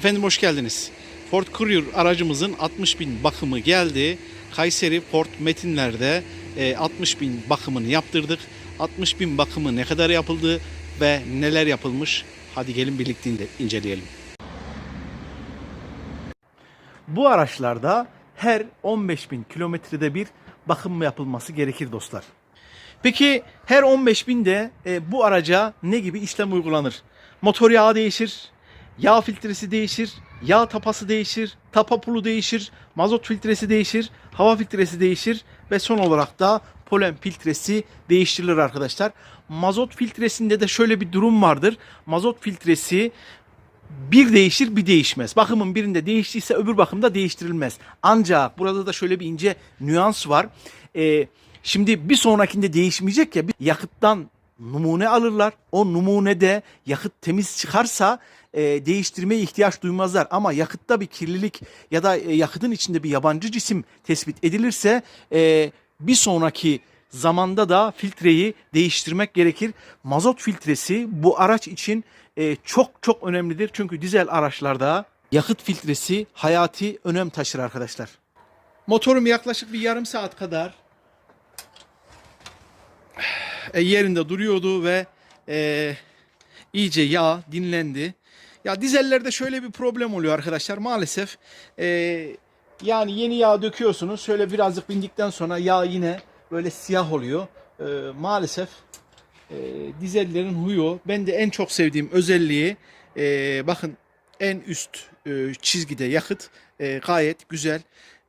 Efendim hoş geldiniz. Ford Courier aracımızın 60 bin bakımı geldi. Kayseri Ford Metinler'de e, 60 bin bakımını yaptırdık. 60 bin bakımı ne kadar yapıldı ve neler yapılmış? Hadi gelin birlikte ince- inceleyelim. Bu araçlarda her 15 bin kilometrede bir bakım yapılması gerekir dostlar. Peki her 15 binde e, bu araca ne gibi işlem uygulanır? Motor yağı değişir, yağ filtresi değişir, yağ tapası değişir, tapa pulu değişir, mazot filtresi değişir, hava filtresi değişir ve son olarak da polen filtresi değiştirilir arkadaşlar. Mazot filtresinde de şöyle bir durum vardır. Mazot filtresi bir değişir bir değişmez. Bakımın birinde değiştiyse öbür bakımda değiştirilmez. Ancak burada da şöyle bir ince nüans var. Ee, şimdi bir sonrakinde değişmeyecek ya bir yakıttan numune alırlar. O numunede yakıt temiz çıkarsa e, değiştirmeye ihtiyaç duymazlar. Ama yakıtta bir kirlilik ya da e, yakıtın içinde bir yabancı cisim tespit edilirse e, bir sonraki zamanda da filtreyi değiştirmek gerekir. Mazot filtresi bu araç için e, çok çok önemlidir. Çünkü dizel araçlarda yakıt filtresi hayati önem taşır arkadaşlar. Motorum yaklaşık bir yarım saat kadar e, yerinde duruyordu ve e, iyice yağ dinlendi. Ya dizellerde şöyle bir problem oluyor arkadaşlar maalesef. E, yani yeni yağ döküyorsunuz. Şöyle birazcık bindikten sonra yağ yine böyle siyah oluyor. E, maalesef e, dizellerin huyu. Ben de en çok sevdiğim özelliği e, bakın en üst e, çizgide yakıt e, gayet güzel.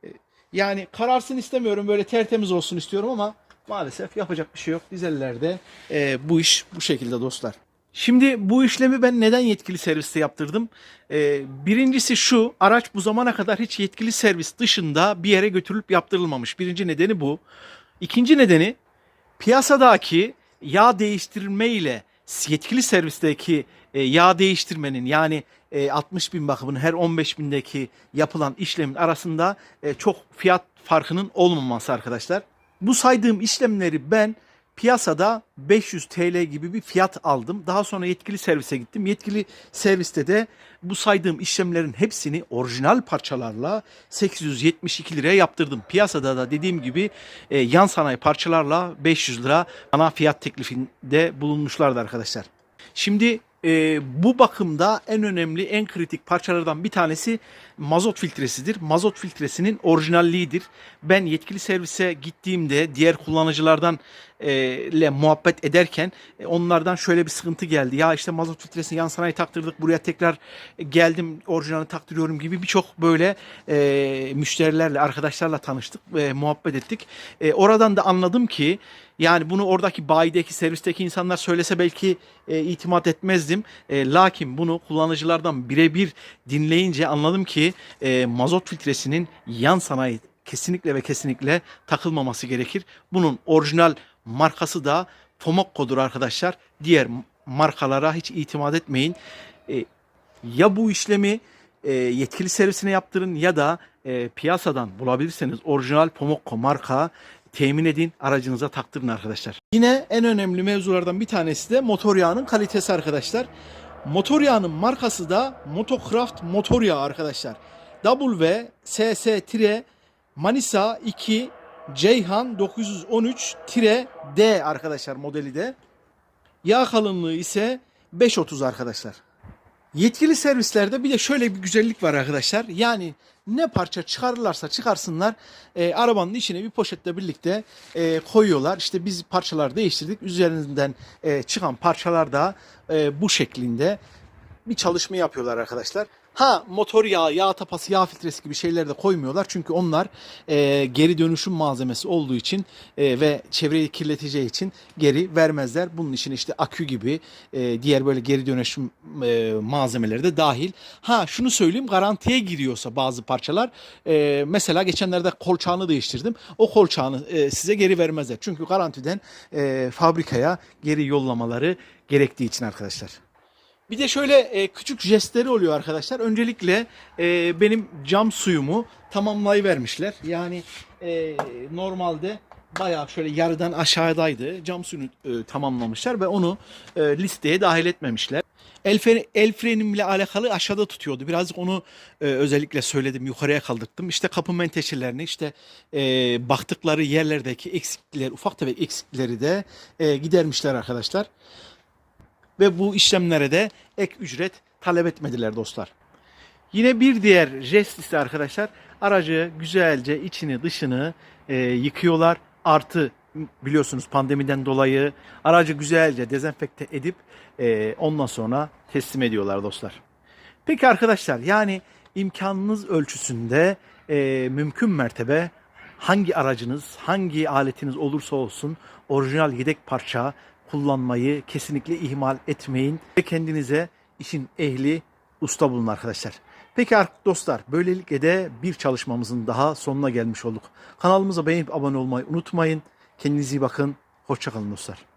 E, yani kararsın istemiyorum böyle tertemiz olsun istiyorum ama maalesef yapacak bir şey yok. Dizellerde e, bu iş bu şekilde dostlar. Şimdi bu işlemi ben neden yetkili serviste yaptırdım? Ee, birincisi şu, araç bu zamana kadar hiç yetkili servis dışında bir yere götürülüp yaptırılmamış. Birinci nedeni bu. İkinci nedeni piyasadaki yağ değiştirme ile yetkili servisteki e, yağ değiştirmenin yani e, 60 bin bakımının her 15 bindeki yapılan işlemin arasında e, çok fiyat farkının olmaması arkadaşlar. Bu saydığım işlemleri ben piyasada 500 TL gibi bir fiyat aldım. Daha sonra yetkili servise gittim. Yetkili serviste de bu saydığım işlemlerin hepsini orijinal parçalarla 872 liraya yaptırdım. Piyasada da dediğim gibi e, yan sanayi parçalarla 500 lira ana fiyat teklifinde bulunmuşlardı arkadaşlar. Şimdi e, bu bakımda en önemli, en kritik parçalardan bir tanesi mazot filtresidir. Mazot filtresinin orijinalliğidir. Ben yetkili servise gittiğimde diğer kullanıcılardan e, ile muhabbet ederken e, onlardan şöyle bir sıkıntı geldi. Ya işte mazot filtresini yan sanayi taktırdık buraya tekrar geldim orijinalini taktırıyorum gibi birçok böyle e, müşterilerle, arkadaşlarla tanıştık ve muhabbet ettik. E, oradan da anladım ki yani bunu oradaki bayideki, servisteki insanlar söylese belki e, itimat etmezdim. E, lakin bunu kullanıcılardan birebir dinleyince anladım ki e, mazot filtresinin yan sanayi kesinlikle ve kesinlikle takılmaması gerekir. Bunun orijinal markası da Tomokko'dur arkadaşlar. Diğer markalara hiç itimat etmeyin. E, ya bu işlemi e, yetkili servisine yaptırın ya da e, piyasadan bulabilirseniz orijinal Pomokko marka temin edin aracınıza taktırın arkadaşlar. Yine en önemli mevzulardan bir tanesi de motor yağının kalitesi arkadaşlar. Motor yağının markası da Motocraft motor yağı arkadaşlar. WSS- Manisa 2 Ceyhan 913-D arkadaşlar modeli de. Yağ kalınlığı ise 5.30 arkadaşlar. Yetkili servislerde bir de şöyle bir güzellik var arkadaşlar. Yani ne parça çıkarırlarsa çıkarsınlar e, arabanın içine bir poşetle birlikte e, koyuyorlar. İşte biz parçalar değiştirdik. Üzerinden e, çıkan parçalar da e, bu şeklinde bir çalışma yapıyorlar arkadaşlar. Ha motor yağı, yağ tapası, yağ filtresi gibi şeyler de koymuyorlar. Çünkü onlar e, geri dönüşüm malzemesi olduğu için e, ve çevreyi kirleteceği için geri vermezler. Bunun için işte akü gibi e, diğer böyle geri dönüşüm e, malzemeleri de dahil. Ha şunu söyleyeyim garantiye giriyorsa bazı parçalar e, mesela geçenlerde kolçağını değiştirdim. O kolçağını e, size geri vermezler. Çünkü garantiden e, fabrikaya geri yollamaları gerektiği için arkadaşlar. Bir de şöyle e, küçük jestleri oluyor arkadaşlar. Öncelikle e, benim cam suyumu tamamlayıvermişler. Yani e, normalde bayağı şöyle yarıdan aşağıdaydı. Cam suyunu e, tamamlamışlar ve onu e, listeye dahil etmemişler. El, freni, el frenimle alakalı aşağıda tutuyordu. Birazcık onu e, özellikle söyledim, yukarıya kaldırttım. İşte kapı menteşelerini, işte e, baktıkları yerlerdeki eksiklikler, ufak tefek eksikleri de e, gidermişler arkadaşlar. Ve bu işlemlere de ek ücret talep etmediler dostlar. Yine bir diğer jest ise arkadaşlar aracı güzelce içini dışını e, yıkıyorlar. Artı biliyorsunuz pandemiden dolayı aracı güzelce dezenfekte edip e, ondan sonra teslim ediyorlar dostlar. Peki arkadaşlar yani imkanınız ölçüsünde e, mümkün mertebe hangi aracınız, hangi aletiniz olursa olsun orijinal yedek parça kullanmayı kesinlikle ihmal etmeyin ve kendinize işin ehli usta bulun arkadaşlar. Peki ar- dostlar böylelikle de bir çalışmamızın daha sonuna gelmiş olduk. Kanalımıza beğenip abone olmayı unutmayın. Kendinize iyi bakın. Hoşçakalın dostlar.